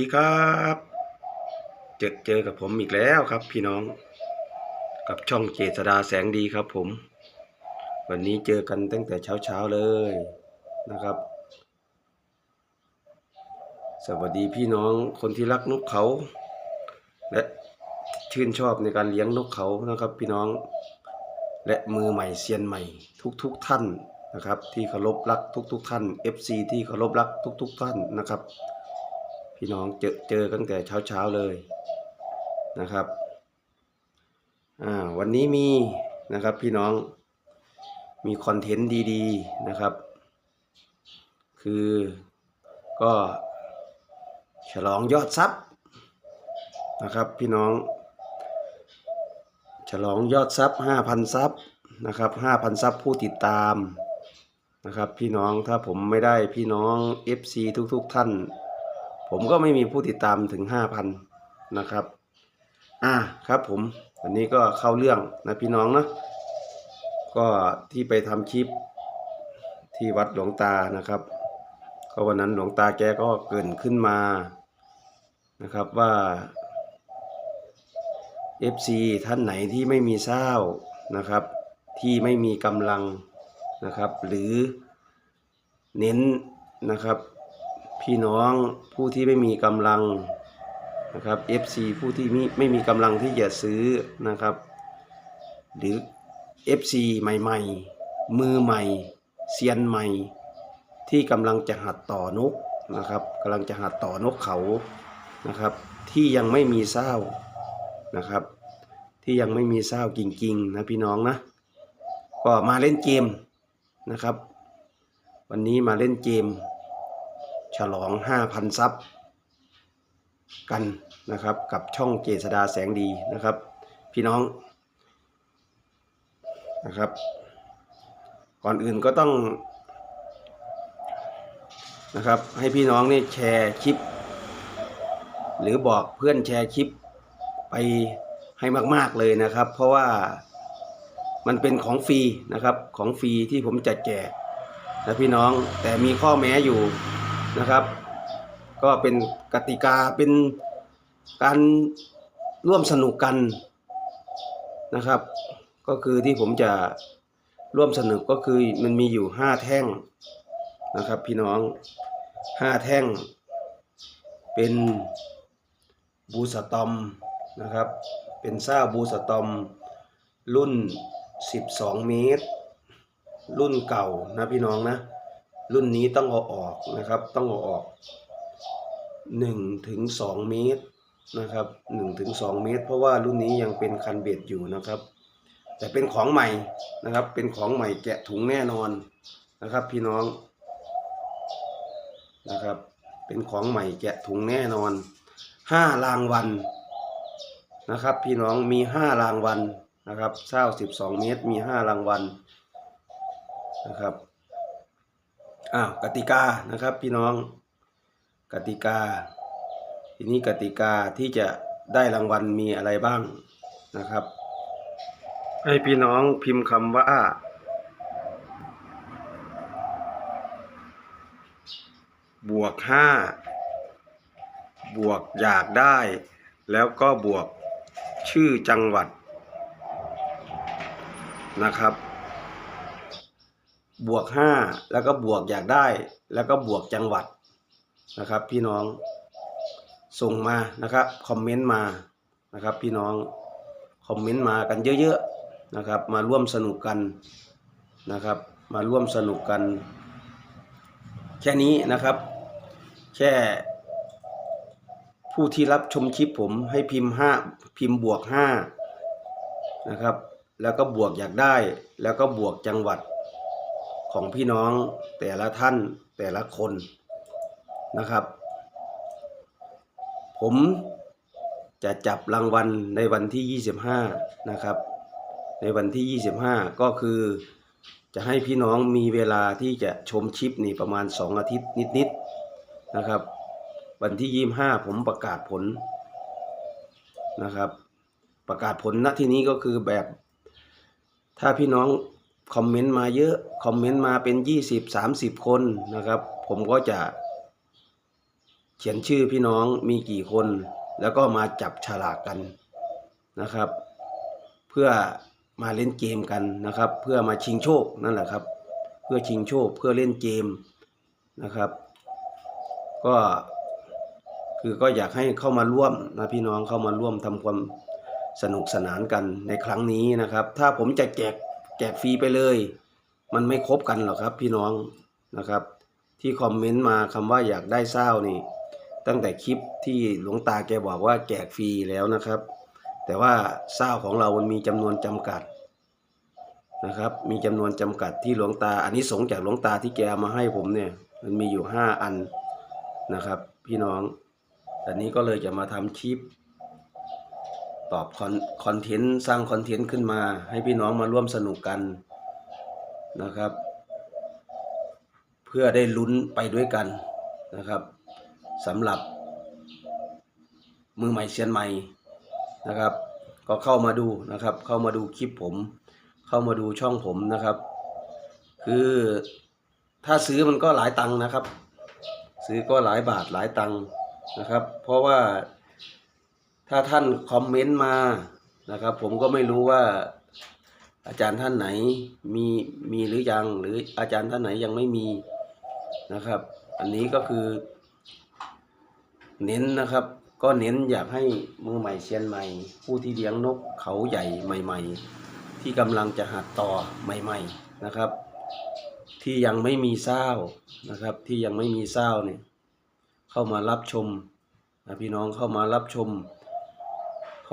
สวัสดีครับเจอเจอกับผมอีกแล้วครับ พี่น้อง กับช่องเจษดาแสงดีครับผม วันนี้เจอกันตั้งแต่เช้าเช้าๆเลยนะครับ สวัสดีพี่น้องคนที่รักนกเขา และชื่นชอบในการเลี้ยงนกเขานะครับ พี่น้อง และมือใหม่เซียนใหม่ ทุกๆทท่านนะครับ ที่เคารพรักทุก ๆ ท่าน FC ที่เคารพรักทุก ๆ ท่านนะครับ พี่น้องเจอเจอตั้งแต่เช้าเช้าๆเลยนะครับอ่าวันนี้มีนะครับพี่น้องมีคอนเทนต์ดีๆนะครับ คือก็ฉลองยอดซับนะครับพี่น้อง ฉลองยอดซับ5,000ซับนะครับ5,000ซับผู้ติดตามนะครับพี่น้องถ้าผมไม่ได้พี่น้อง FC ทุกๆท่าน ผมก็ไม่มีผู้ติดตามถึง5,000นนะครับ อ่าครับผมวันนี้ก็เข้าเรื่องนะพี่น้องเนาะก็ที่ไปทำคลิปที่วัดหลวงตานะครับ ก็วันนั้นหลวงตาแกก็เกินขึ้นมานะครับว่า FC ท่านไหนที่ไม่มีเศร้านะครับ ที่ไม่มีกำลังนะครับ หรือเน้นนะครับ พี่น้องผู้ที่ไม่มีกำลังนะครับ FC ผู้ที่ไม่ไม่มีกำลังที่จะซื้อนะครับ หรือ FC ใหม่ๆ มือใหม่เซียนใหม่ ที่กำลังจะหัดต่อนกนะครับกำลังจะหัดต่อนกเขานะครับ ที่ยังไม่มีเศร้านะครับ ที่ยังไม่มีเศร้าจริงๆนะพี่น้องนะก็มาเล่นเกมนะครับ วันนี้มาเล่นเกม ฉลอง 5,000 ซับกันนะครับกับช่องเจษดาแสงดีนะครับ พี่น้องนะครับ ก่อนอื่นก็ต้องนะครับให้พี่น้องนี่แชร์คลิป หรือบอกเพื่อนแชร์คลิปไปให้มาก ๆ เลยนะครับ เพราะว่ามันเป็นของฟรีนะครับของฟรีที่ผมจะแจกนะพี่น้องแต่มีข้อแม้อยู่ นะครับ ก็เป็นกติกาเป็นการร่วมสนุกกันนะครับ ก็คือที่ผมจะร่วมสนุกก็คือมันมีอยู่ห้าแท่งนะครับ พี่น้องห้าแท่ง เป็นบูสตอมนะครับ เป็นซ่าบูสตอม รุ่น 12 เมตร รุ่นเก่านะพี่น้องนะ รุ่นนี้ต้องเอาออกนะครับ ต้องเอาออก1ถึง2เมตรนะครับ1ถึง2เมตร เพราะว่ารุ่นนี้ยังเป็นคันเบ็ดอยู่นะครับ แต่เป็นของใหม่นะครับ เป็นของใหม่แกะถุงแน่นอนนะครับ พี่น้องนะครับ เป็นของใหม่แกะถุงแน่นอน5รางวัลนะครับ พี่น้องมี5รางวัลนะครับเศร้า12เมตรมี5รางวัลนะครับ อ้าวกติกานะครับพี่น้องกติกา ทีนี้กติกาที่จะได้รางวัลมีอะไรบ้างนะครับ ให้พี่น้องพิมพ์คำว่าบวกห้าบวกอยากได้ แล้วก็บวกชื่อจังหวัดนะครับ บวกห้าแล้วก็บวกอยากได้ แล้วก็บวกจังหวัดนะครับ พี่น้องส่งมานะครับคอมเมนต์มานะครับ พี่น้องคอมเมนต์มากันเยอะๆนะครับ มาร่วมสนุกกันนะครับ มาร่วมสนุกกัน แค่นี้นะครับ แค่ผู้ที่รับชมคลิปผมให้พิมพ์ห้าพิมพ์บวกห้านะครับ แล้วก็บวกอยากได้ แล้วก็บวกจังหวัด ของพี่น้องแต่ละท่านแต่ละคนนะครับ ผมจะจับรางวัลในวันที่ 25 นะครับ ในวันที่ 25 ก็คือจะให้พี่น้องมีเวลาที่จะชมคลิปนี่ประมาณ 2 อาทิตย์นิดๆนะครับ วันที่ 25 ผมประกาศผลนะครับ ประกาศผลณที่นี้ก็คือแบบ ถ้าพี่น้อง คอมเมนต์มาเยอะ คอมเมนต์มาเป็น20 30คนนะครับ ผมก็จะ เขียนชื่อพี่น้องมีกี่คน แล้วก็มาจับฉลากกันนะครับ เพื่อมาเล่นเกมกันนะครับ เพื่อมาชิงโชคนั่นแหละครับ เพื่อชิงโชคเพื่อเล่นเกมนะครับ ก็คือก็อยากให้เข้ามาร่วมนะพี่น้องเข้ามาร่วมทำความสนุกสนานกันในครั้งนี้นะครับ ถ้าผมจะแจก แจกฟรีไปเลย มันไม่ครบกันหรอกครับ พี่น้องนะครับ ที่คอมเมนต์มาคำว่าอยากได้เศร้านี่ ตั้งแต่คลิปที่หลวงตาแกบอกว่าแจกฟรีแล้วนะครับ แต่ว่าเศร้าของเรามันมีจำนวนจำกัดนะครับ มีจำนวนจำกัดที่หลวงตา อันนี้สงจากหลวงตาที่แกมาให้ผมเนี่ยมันมีอยู่ห้าอันนะครับ พี่น้องอันนี้ก็เลยจะมาทำคลิป ตอบคอนคอนเทนต์สร้างคอนเทนต์ขึ้นมา ให้พี่น้องมาร่วมสนุกกันนะครับ เพื่อได้ลุ้นไปด้วยกันนะครับสำหรับ มือใหม่เซียนใหม่นะครับ ก็เข้ามาดูนะครับ เข้ามาดูคลิปผม เข้ามาดูช่องผมนะครับ คือถ้าซื้อมันก็หลายตังค์นะครับ ซื้อก็หลายบาทหลายตังค์นะครับ เพราะว่า ถ้าท่านคอมเมนต์มานะครับ ผมก็ไม่รู้ว่าอาจารย์ท่านไหนมีมีหรือยัง หรืออาจารย์ท่านไหนยังไม่มีนะครับ อันนี้ก็คือ เน้นนะครับ ก็เน้นอยากให้มือใหม่เซียนใหม่ ผู้ที่เลี้ยงนกเขาใหญ่ใหม่ ๆ ที่กำลังจะหัดต่อใหม่ ๆนะครับ ที่ยังไม่มีเศร้านะครับ ที่ยังไม่มีเศร้าเนี่ยเข้ามารับชมพี่น้องเข้ามารับชม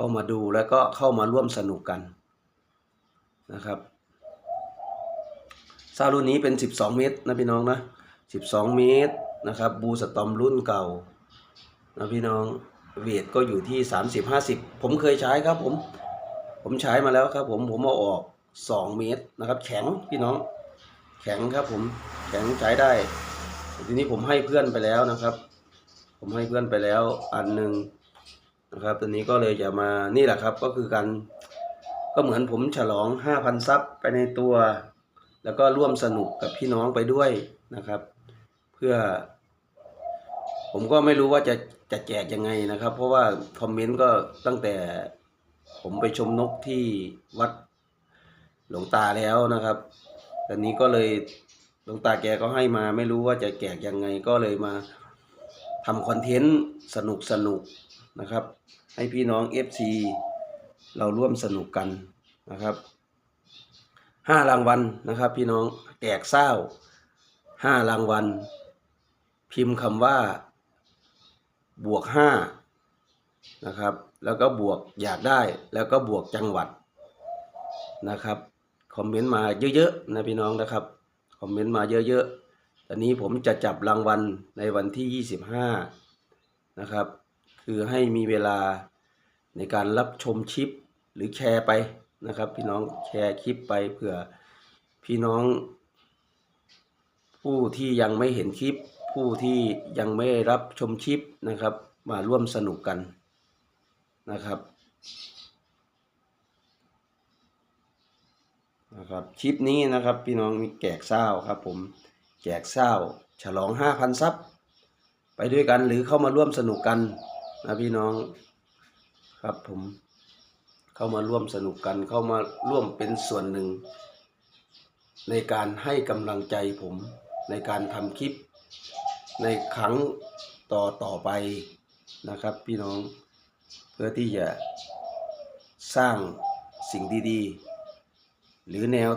เข้ามาดูแล้วก็เข้ามาร่วมสนุกกันนะครับเศร้ารุ่นนี้เป็น 12 เมตรนะพี่น้องนะ 12 เมตรนะครับ บูสตอมรุ่นเก่านะพี่น้องเวทก็อยู่ที่ 30 50 ผมเคยใช้ครับผม ผมใช้มาแล้วครับผมผมเอาออก 2 เมตรนะครับ แข็งพี่น้อง แข็งครับผมแข็งใช้ได้ ทีนี้ผมให้เพื่อนไปแล้วนะครับ ผมให้เพื่อนไปแล้วอันหนึ่ง นะครับตอนนี้ก็เลยจะมานี่แหละครับ ก็คือการก็เหมือนผมฉลอง 5,000 ซับไปในตัว แล้วก็ร่วมสนุกกับพี่น้องไปด้วยนะครับ เพื่อ ผมก็ไม่รู้ว่าจะจะแจกยังไงนะครับ เพราะว่าคอมเมนต์ก็ตั้งแต่ผมไปชมนกที่วัดหลวงตาแล้วนะครับตอนนี้ก็เลยหลวงตาแกก็ให้มา ไม่รู้ว่าจะแจกยังไงก็เลยมาทำคอนเทนต์สนุกสนุก นะครับ ให้พี่น้อง FC เราร่วมสนุกกันนะครับห้ารางวัลนะครับ พี่น้องแจกเศร้าห้ารางวัล พิมพ์คำว่า บวกห้านะครับ แล้วก็บวกอยากได้แล้วก็บวกจังหวัดนะครับคอมเมนต์มาเยอะๆนะพี่น้องนะครับคอมเมนต์มาเยอะๆตอนนี้ผมจะจับรางวัลในวันที่ 25 นะครับ คือให้มีเวลาในการรับชมคลิปหรือแชร์ไปนะครับ พี่น้องแชร์คลิปไปเผื่อพี่น้อง ผู้ที่ยังไม่เห็นคลิป ผู้ที่ยังไม่รับชมคลิปนะครับ มาร่วมสนุกกันนะครับนะครับคลิปนี้นะครับพี่น้องมีแจกเศร้าครับผมแจกเศร้าฉลองห้าพันซับไปด้วยกันหรือเข้ามาร่วมสนุกกัน นะพี่น้องครับผมเข้ามาร่วมสนุกกัน เข้ามาร่วมเป็นส่วนหนึ่ง ในการให้กำลังใจผมในการทำคลิปในครั้งต่อต่อไปนะครับ พี่น้องเพื่อที่จะสร้างสิ่งดีๆ หรือแนว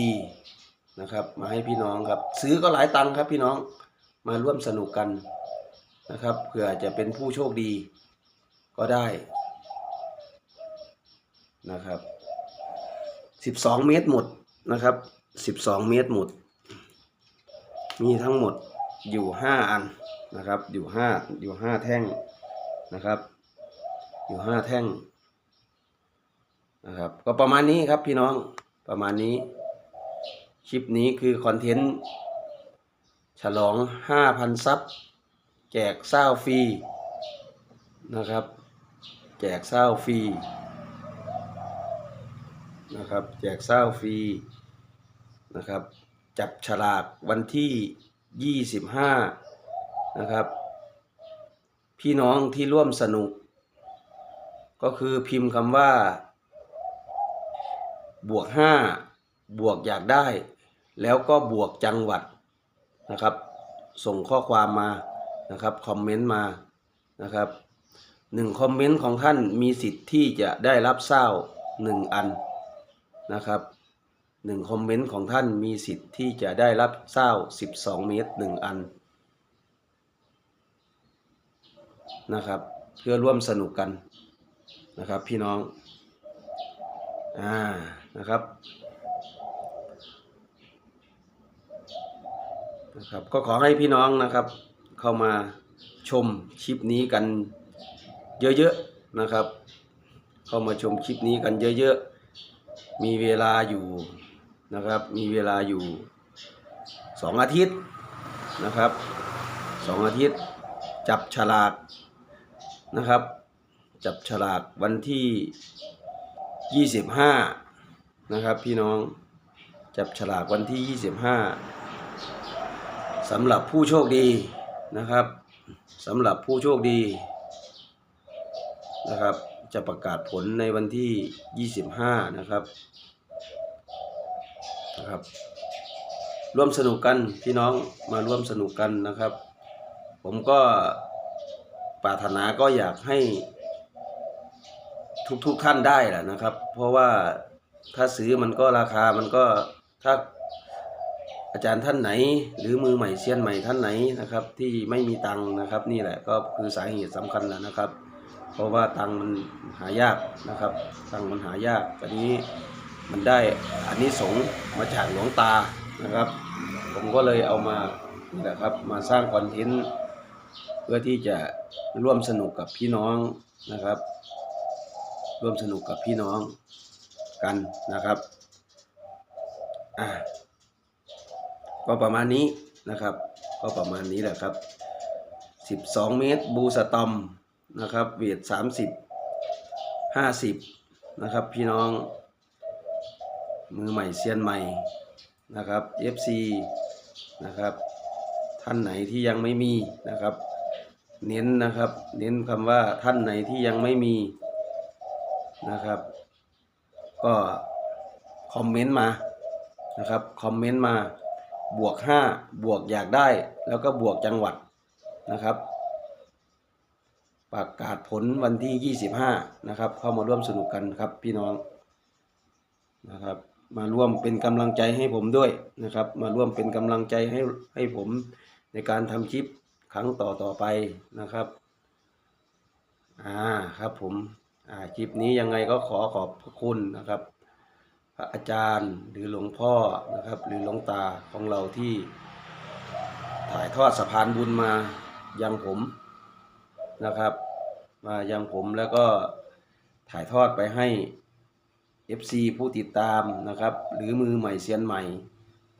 ดีๆนะครับ มาให้พี่น้องครับ ซื้อก็หลายตังค์ครับพี่น้องมาร่วมสนุกกัน นะครับเผื่อจะเป็นผู้โชคดีก็ได้นะครับ12เมตรหมดนะครับ12เมตรหมด มีทั้งหมดอยู่5อันนะครับ อยู่5อยู่5แท่งนะครับ อยู่5แท่งนะครับ ก็ประมาณนี้ครับพี่น้องประมาณนี้ คลิปนี้คือคอนเทนต์ ฉลอง 5,000 ซับ แจกเศร้าฟรีนะครับ แจกเศร้าฟรีนะครับ แจกเศร้าฟรีนะครับ จับฉลากวันที่ 25 นะครับ พี่น้องที่ร่วมสนุก ก็คือพิมพ์คำว่า บวกห้าบวกอยากได้ แล้วก็บวกจังหวัดนะครับ ส่งข้อความมา นะครับคอมเมนต์มานะครับหนึ่งคอมเมนต์ของท่านมีสิทธิ์ที่จะได้รับเศร้าหนึ่งอันนะครับหนึ่งคอมเมนต์ของท่านมีสิทธิ์ที่จะได้รับเศร้าสิบสองเมตรหนึ่งอันนะครับ เพื่อร่วมสนุกกันนะครับพี่น้องอ่านะครับนะครับ ก็ขอให้พี่น้องนะครับ เข้ามาชมคลิปนี้กันเยอะๆนะครับ เข้ามาชมคลิปนี้กันเยอะๆ มีเวลาอยู่นะครับ มีเวลาอยู่สองอาทิตย์นะครับสองอาทิตย์จับฉลากนะครับ จับฉลากวันที่ยี่สิบห้านะครับพี่น้องจับฉลากวันที่ยี่สิบห้าสำหรับผู้โชคดี นะครับสำหรับผู้โชคดีนะครับ จะประกาศผลในวันที่ 25 นะครับนะครับ ร่วมสนุกกันพี่น้องมาร่วมสนุกกันนะครับ ผมก็ปรารถนาก็อยากให้ทุกๆท่านได้แหละนะครับ เพราะว่าถ้าซื้อมันก็ราคามันก็ถ้า อาจารย์ท่านไหน หรือมือใหม่เซียนใหม่ท่านไหนนะครับ ที่ไม่มีตังค์นะครับ นี่แหละก็คือสาเหตุสำคัญแหละนะครับ เพราะว่าตังค์มันหายากนะครับ ตังค์มันหายากตอนนี้มันได้อันนี้สงส์มาจากหลวงตานะครับ ผมก็เลยเอามานี่แหละครับมาสร้างคอนเทนต์เพื่อที่จะร่วมสนุกกับพี่น้องนะครับ ร่วมสนุกกับพี่น้องกันนะครับอ่า ก็ประมาณนี้นะครับ ก็ประมาณนี้แหละครับ 12 เมตรบูสตอมนะครับเวท30 50 นะครับพี่น้อง มือใหม่เซียนใหม่นะครับ FC นะครับ ท่านไหนที่ยังไม่มีนะครับ เน้นนะครับ เน้นคำว่าท่านไหนที่ยังไม่มีนะครับ ก็คอมเมนต์มานะครับ คอมเมนต์มา บวก5บวกอยากได้ แล้วก็บวกจังหวัดนะครับ ประกาศผลวันที่ 25 นะครับ เข้ามาร่วมสนุกกันครับพี่น้องนะครับ มาร่วมเป็นกำลังใจให้ผมด้วยนะครับ มาร่วมเป็นกำลังใจให้ให้ผมในการทำคลิปครั้งต่อต่อไปนะครับอ่าครับผมอ่าคลิปนี้ยังไงก็ขอขอบพระคุณนะครับ พระอาจารย์หรือหลวงพ่อนะครับ หรือหลวงตาของเราที่ถ่ายทอดสะพานบุญมายังผมนะครับ มายังผมแล้วก็ถ่ายทอดไปให้ FC ผู้ติดตามนะครับ หรือมือใหม่เซียนใหม่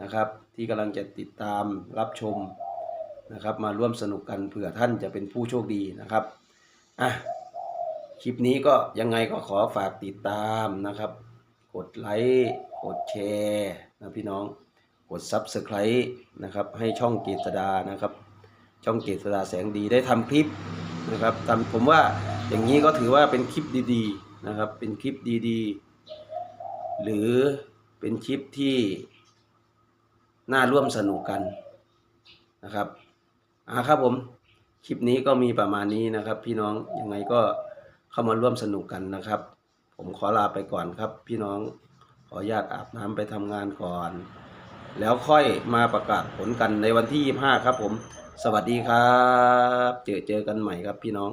นะครับ ที่กำลังจะติดตามรับชมนะครับ มาร่วมสนุกกันเผื่อท่านจะเป็นผู้โชคดีนะครับอะคลิปนี้ก็ยังไงก็ขอฝากติดตามนะครับ กดไลค์กดแชร์นะพี่น้องกด Subscribe นะครับให้ช่องเกษดานะครับ ช่องเกษดาแสงดีได้ทำคลิปนะครับทำผมว่าอย่างนี้ก็ถือว่าเป็นคลิปดีๆนะครับ เป็นคลิปดีๆ หรือเป็นคลิปที่น่าร่วมสนุกกันนะครับอ่าครับผมคลิปนี้ก็มีประมาณนี้นะครับ พี่น้องยังไงก็เข้ามาร่วมสนุกกันนะครับ ผมขอลาไปก่อนครับ พี่น้องขออนุญาตอาบน้ำไปทำงานก่อน แล้วค่อยมาประกาศผลกันในวันที่ 25 ครับผม สวัสดีครับ เจอเจอกันใหม่ครับพี่น้อง